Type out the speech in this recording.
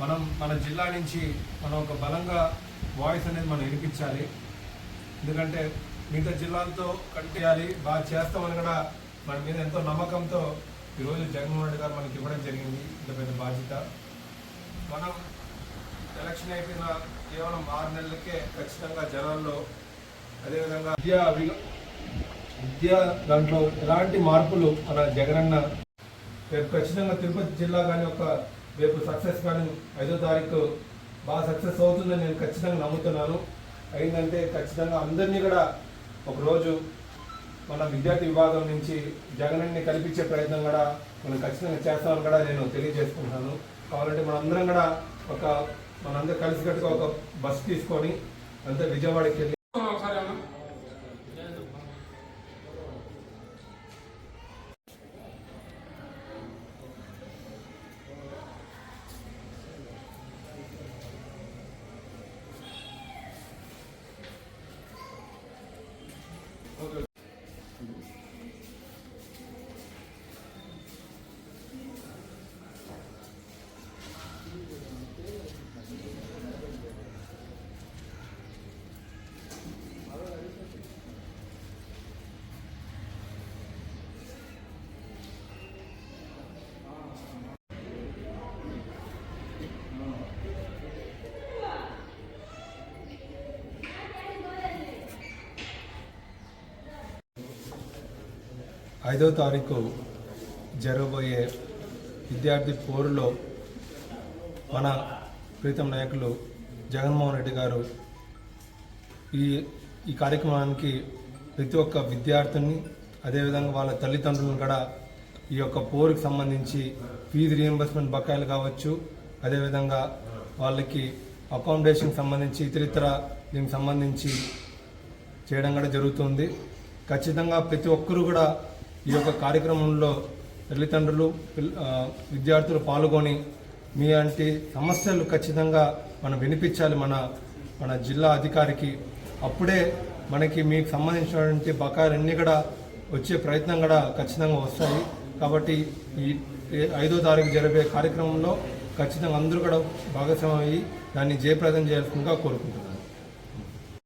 మనం మన జిల్లా నుంచి మనం ఒక బలంగా వాయిస్ అనేది మనం వినిపించాలి. ఎందుకంటే మిగతా జిల్లాలతో కట్టేయాలి బాగా చేస్తామని కూడా మన మీద ఎంతో నమ్మకంతో ఈరోజు జగన్మోహన్ రెడ్డి గారు మనకి ఇవ్వడం జరిగింది. ఇంత పెద్ద బాధ్యత. మనం ఎలక్షన్ అయిపోయిన కేవలం ఆరు నెలలకే ఖచ్చితంగా జనాల్లో అదేవిధంగా విద్యా విద్య విద్యా దాంట్లో ఎలాంటి మార్పులు మన జగనన్న రేపు ఖచ్చితంగా తిరుపతి జిల్లా కానీ ఒక రేపు సక్సెస్ కానీ ఐదో తారీఖు బాగా సక్సెస్ అవుతుందని నేను ఖచ్చితంగా నమ్ముతున్నాను. అయిందంటే ఖచ్చితంగా అందరినీ కూడా ఒకరోజు మన విద్యార్థి విభాగం నుంచి జగనన్ని కల్పించే ప్రయత్నం కూడా మనం ఖచ్చితంగా చేస్తామని కూడా నేను తెలియజేసుకుంటున్నాను. కావాలంటే మనందరం కూడా ఒక మనందరం కలిసికట్టుగా ఒక బస్ తీసుకొని అంతా విజయవాడకి వెళ్ళి ఐదో తారీఖు జరగబోయే విద్యార్థి పోరులో మన ప్రీతం నాయకులు జగన్మోహన్ రెడ్డి గారు ఈ ఈ కార్యక్రమానికి ప్రతి ఒక్క విద్యార్థిని అదేవిధంగా వాళ్ళ తల్లిదండ్రులను కూడా ఈ యొక్క పోరుకి సంబంధించి ఫీజు రియంబర్స్మెంట్ బకాయిలు కావచ్చు అదేవిధంగా వాళ్ళకి అకామిడేషన్కి సంబంధించి ఇతరితర దీనికి సంబంధించి చేయడం కూడా జరుగుతుంది. ఖచ్చితంగా ప్రతి ఒక్కరూ కూడా ఈ యొక్క కార్యక్రమంలో తల్లిదండ్రులు విద్యార్థులు పాల్గొని మీ వంటి సమస్యలు ఖచ్చితంగా మనం వినిపించాలి మన మన జిల్లా అధికారికి. అప్పుడే మనకి మీకు సంబంధించినటువంటి బకాయిలన్నీ కూడా వచ్చే ప్రయత్నం కూడా ఖచ్చితంగా వస్తాయి. కాబట్టి ఈ ఈ ఐదో తారీఖు జరిగే కార్యక్రమంలో ఖచ్చితంగా అందరూ కూడా భాగస్వామ్యం అయ్యి దాన్ని జయప్రదం చేయాల్సిందిగా కోరుకుంటున్నాను.